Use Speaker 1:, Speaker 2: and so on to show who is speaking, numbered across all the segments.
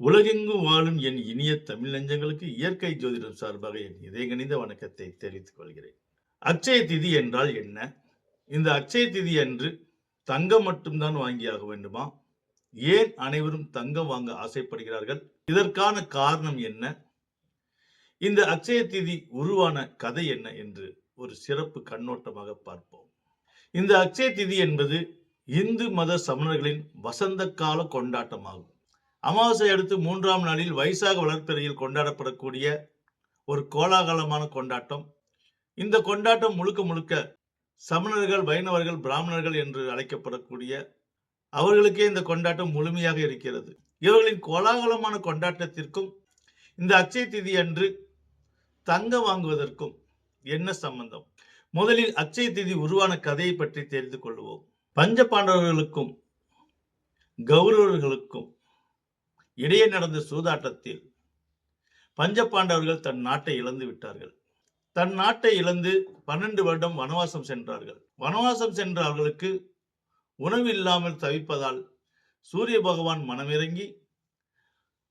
Speaker 1: உலகெங்கும் வாழும் என் இனிய தமிழ் நெஞ்சங்களுக்கு இயற்கை ஜோதிடம் சார்பாக என் இதயகணித வணக்கத்தை தெரிவித்துக் கொள்கிறேன். அட்சய திதி என்றால் என்ன? இந்த அட்சய திதி அன்று தங்கம் மட்டும்தான் வாங்கியாக வேண்டுமா? ஏன் அனைவரும் தங்கம் வாங்க ஆசைப்படுகிறார்கள்? இதற்கான காரணம் என்ன? இந்த அட்சய திதி உருவான கதை என்ன என்று ஒரு சிறப்பு கண்ணோட்டமாக பார்ப்போம். இந்த அட்சய திதி என்பது இந்து மத சமணர்களின் வசந்த கால கொண்டாட்டமாகும். அமாவாசை அடுத்து மூன்றாம் நாளில் வைசாக வளர்ப்பிறையில் கொண்டாடப்படக்கூடிய ஒரு கோலாகலமான கொண்டாட்டம். இந்த கொண்டாட்டம் முழுக்க முழுக்க சமணர்கள் வைணவர்கள் பிராமணர்கள் என்று அழைக்கப்படக்கூடிய அவர்களுக்கே இந்த கொண்டாட்டம் முழுமையாக இருக்கிறது. இவர்களின் கோலாகலமான கொண்டாட்டத்திற்கும் இந்த அச்சய திதி அன்று தங்கம் வாங்குவதற்கும் என்ன சம்பந்தம்? முதலில் அச்சய திதி உருவான கதையை பற்றி தெரிந்து கொள்வோம். பஞ்ச பாண்டவர்களுக்கும் கௌரவர்களுக்கும் இடையே நடந்த சூதாட்டத்தில் பஞ்ச பாண்டவர்கள் தன் நாட்டை இழந்து விட்டார்கள். தன் நாட்டை இழந்து பன்னெண்டு வருடம் வனவாசம் சென்றார்கள். வனவாசம் சென்ற அவர்களுக்கு உணவு இல்லாமல் தவிப்பதால் சூரிய பகவான் மனமிறங்கி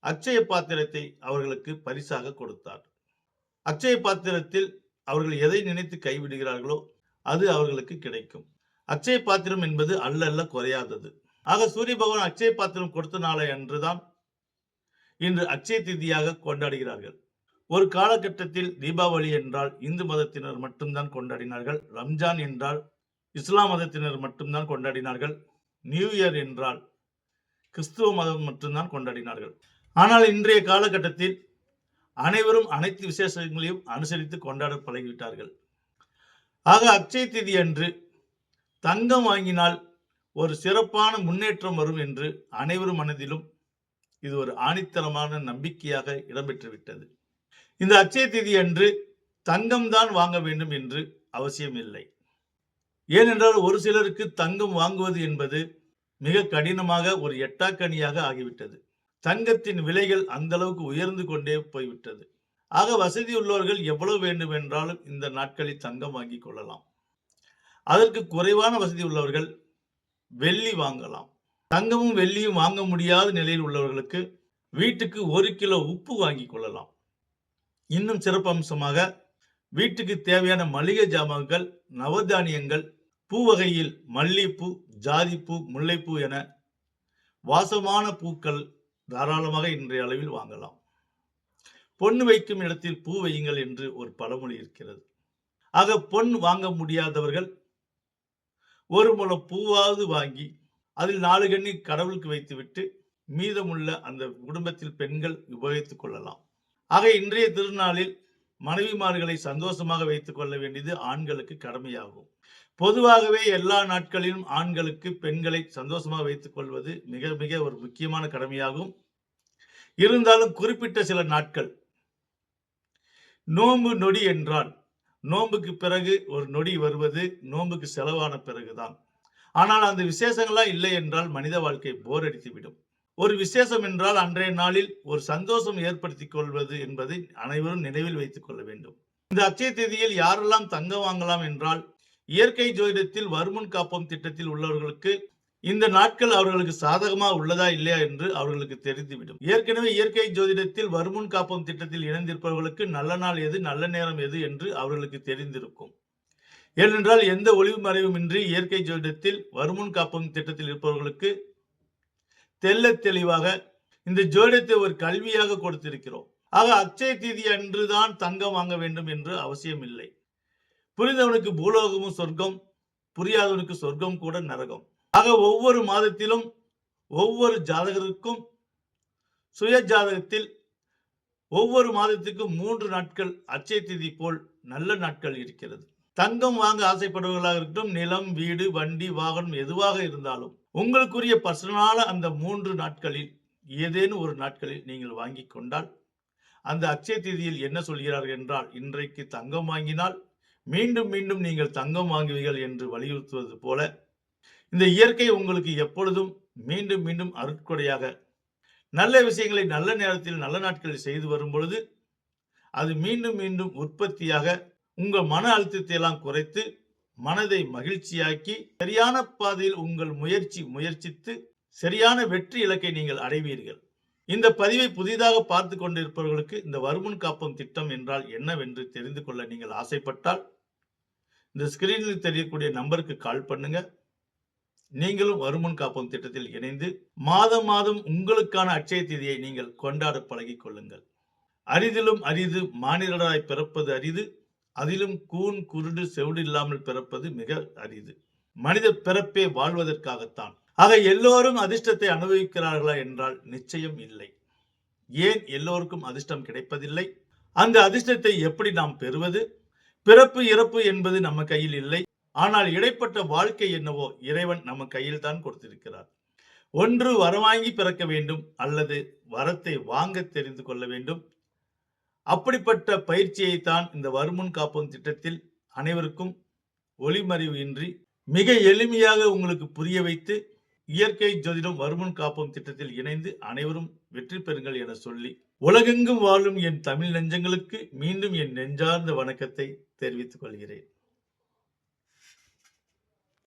Speaker 1: அச்சய பாத்திரத்தை அவர்களுக்கு பரிசாக கொடுத்தார். அச்சய பாத்திரத்தில் அவர்கள் எதை நினைத்து கைவிடுகிறார்களோ அது அவர்களுக்கு கிடைக்கும். அச்சய பாத்திரம் என்பது அல்ல அல்ல குறையாதது. ஆக சூரிய பகவான் அச்சய பாத்திரம் கொடுத்த நாளை அன்றுதான் இன்று அச்சய திதியாக கொண்டாடுகிறார்கள். ஒரு காலகட்டத்தில் தீபாவளி என்றால் இந்து மதத்தினர் மட்டும்தான் கொண்டாடினார்கள். ரம்ஜான் என்றால் இஸ்லாம் மதத்தினர் மட்டும்தான் கொண்டாடினார்கள். நியூ இயர் என்றால் கிறிஸ்துவ மதம் மட்டும்தான் கொண்டாடினார்கள். ஆனால் இன்றைய காலகட்டத்தில் அனைவரும் அனைத்து விசேஷங்களையும் அனுசரித்து கொண்டாட பழகிவிட்டார்கள். ஆக அக்ஷய திதி அன்று தங்கம் வாங்கினால் ஒரு சிறப்பான முன்னேற்றம் வரும் என்று அனைவரும் மனதிலும் இது ஒரு ஆணித்தரமான நம்பிக்கையாக இடம்பெற்றுவிட்டது. இந்த அச்சய திதி அன்று தங்கம்தான் வாங்க வேண்டும் என்று அவசியம் இல்லை. ஏனென்றால் ஒரு சிலருக்கு தங்கம் வாங்குவது என்பது மிக கடினமாக ஒரு எட்டாக்கணியாக ஆகிவிட்டது. தங்கத்தின் விலைகள் அந்த அளவுக்கு உயர்ந்து கொண்டே போய்விட்டது. ஆக வசதி உள்ளவர்கள் எவ்வளவு வேண்டும் என்றாலும் இந்த நாட்களில் தங்கம் வாங்கிக் கொள்ளலாம். அதற்கு குறைவான வசதி உள்ளவர்கள் வெள்ளி வாங்கலாம். தங்கமும் வெள்ளியும் வாங்க முடியாத நிலையில் உள்ளவர்களுக்கு வீட்டுக்கு ஒரு கிலோ உப்பு வாங்கி கொள்ளலாம். இன்னும் சிறப்பு அம்சமாக வீட்டுக்கு தேவையான மளிகை ஜாமான்கள் நவதானியங்கள் பூ வகையில் மல்லிப்பூ ஜாதிப்பூ முல்லைப்பூ என வாசமான பூக்கள் தாராளமாக இன்றைய அளவில் வாங்கலாம். பொன் வைக்கும் இடத்தில் பூ வையுங்கள் என்று ஒரு பழமொழி இருக்கிறது. ஆக பொன் வாங்க முடியாதவர்கள் ஒரு முளம் பூவாவது வாங்கி அதில் நாலு கண்ணி கடவுளுக்கு வைத்துவிட்டு மீதமுள்ள அந்த குடும்பத்தில் பெண்கள் உபயோகித்துக் கொள்ளலாம். ஆக இன்றைய திருநாளில் மனைவிமார்களை சந்தோஷமாக வைத்துக் கொள்ள வேண்டியது ஆண்களுக்கு கடமையாகும். பொதுவாகவே எல்லா நாட்களிலும் ஆண்களுக்கு பெண்களை சந்தோஷமாக வைத்துக் கொள்வது மிக மிக ஒரு முக்கியமான கடமையாகும். இருந்தாலும் குறிப்பிட்ட சில நாட்கள். நோம்பு நொடி என்றால் நோம்புக்கு பிறகு ஒரு நொடி வருவது நோம்புக்கு செலவான பிறகுதான். ஆனால் அந்த விசேஷங்கள்லாம் இல்லை என்றால் மனித வாழ்க்கை போர் அடித்துவிடும். ஒரு விசேஷம் என்றால் அன்றைய நாளில் ஒரு சந்தோஷம் ஏற்படுத்திக் கொள்வது என்பதை அனைவரும் நினைவில் வைத்துக் கொள்ள வேண்டும். இந்த அச்சய தேதியில் யாரெல்லாம் தங்கம் வாங்கலாம் என்றால் இயற்கை ஜோதிடத்தில் வருமுன் காப்போம் திட்டத்தில் உள்ளவர்களுக்கு இந்த நாட்கள் அவர்களுக்கு சாதகமா உள்ளதா இல்லையா என்று அவர்களுக்கு தெரிந்துவிடும். ஏற்கனவே இயற்கை ஜோதிடத்தில் வருமுன் காப்போம் திட்டத்தில் இணைந்திருப்பவர்களுக்கு நல்ல நாள் எது நல்ல நேரம் எது என்று அவர்களுக்கு தெரிந்திருக்கும். ஏனென்றால் எந்த ஒளிவு மறைவுமின்றி இயற்கை ஜோதிடத்தில் வருமுன் காப்பகம் திட்டத்தில் இருப்பவர்களுக்கு தெல்ல தெளிவாக இந்த ஜோதிடத்தை ஒரு கல்வியாக கொடுத்திருக்கிறோம். ஆக அச்சய தீதி அன்றுதான் தங்கம் வாங்க வேண்டும் என்று அவசியம் இல்லை புரிந்தவனுக்கு பூலோகமும் சொர்க்கம் புரியாதவனுக்கு சொர்க்கம் கூட நரகம். ஆக ஒவ்வொரு மாதத்திலும் ஒவ்வொரு ஜாதகருக்கும் சுய ஜாதகத்தில் ஒவ்வொரு மாதத்துக்கும் மூன்று நாட்கள் அச்சய திதி போல் நல்ல நாட்கள் இருக்கிறது. தங்கம் வாங்க ஆசைப்படுவர்களாக இருக்கட்டும் நிலம் வீடு வண்டி வாகனம் எதுவாக இருந்தாலும் உங்களுக்குரிய பர்சனலான அந்த மூன்று நாட்களில் ஏதேனும் ஒரு நாட்களில் நீங்கள் வாங்கி கொண்டால் அந்த அச்சய தேதியில் என்ன சொல்கிறார்கள் என்றால் இன்றைக்கு தங்கம் வாங்கினால் மீண்டும் மீண்டும் நீங்கள் தங்கம் வாங்குவீர்கள் என்று வலியுறுத்துவது போல இந்த இயற்கை உங்களுக்கு எப்பொழுதும் மீண்டும் மீண்டும் அருட்கொடையாக நல்ல விஷயங்களை நல்ல நேரத்தில் நல்ல நாட்களில் செய்து வரும் பொழுது அது மீண்டும் மீண்டும் உற்பத்தியாக உங்கள் மன அழுத்தத்தை எல்லாம் குறைத்து மனதை மகிழ்ச்சியாக்கி சரியான பாதையில் உங்கள் முயற்சி முயற்சித்து சரியான வெற்றி இலக்கை நீங்கள் அடைவீர்கள். இந்த பதிவை புதிதாக பார்த்து கொண்டிருப்பவர்களுக்கு இந்த வருமுன் காப்பம் திட்டம் என்றால் என்னவென்று தெரிந்து கொள்ள நீங்கள் ஆசைப்பட்டால் இந்த ஸ்கிரீனில் தெரியக்கூடிய நம்பருக்கு கால் பண்ணுங்க. நீங்களும் வருமுன் காப்பம் திட்டத்தில் இணைந்து மாதம் மாதம் உங்களுக்கான அட்சய தேதியை நீங்கள் கொண்டாட பழகிக் கொள்ளுங்கள். அரிதிலும் அரிது மாநிலராய் பிறப்பது அரிது அதிலும் கூன் குருடு செவிடு இல்லாமல் பிறப்பது மிக அரிது. மனித பிறப்பே வாழ்வதற்காகத்தான். ஆக எல்லோரும் அதிர்ஷ்டத்தை அனுபவிக்கிறார்களா என்றால் நிச்சயம் இல்லை. ஏன் எல்லோருக்கும் அதிர்ஷ்டம் கிடைப்பதில்லை? அந்த அதிர்ஷ்டத்தை எப்படி நாம் பெறுவது? பிறப்பு இறப்பு என்பது நம்ம கையில் இல்லை. ஆனால் இடைப்பட்ட வாழ்க்கை என்னவோ இறைவன் நம்ம கையில் தான் கொடுத்திருக்கிறார். ஒன்று வரவாங்கி பிறக்க வேண்டும் அல்லது வரத்தை வாங்க தெரிந்து கொள்ள வேண்டும். அப்படிப்பட்ட பயிற்சியை தான் இந்த வருமுன் காப்போம் திட்டத்தில் அனைவருக்கும் ஒளிமறைவு இன்றி மிக எளிமையாக உங்களுக்கு புரிய வைத்து இயற்கை ஜோதிடம் வருமுன் காப்போம் திட்டத்தில் இணைந்து அனைவரும் வெற்றி பெறுங்கள் என சொல்லி உலகெங்கும் வாழும் என் தமிழ் நெஞ்சங்களுக்கு மீண்டும் என் நெஞ்சார்ந்த வணக்கத்தை தெரிவித்துக் கொள்கிறேன்.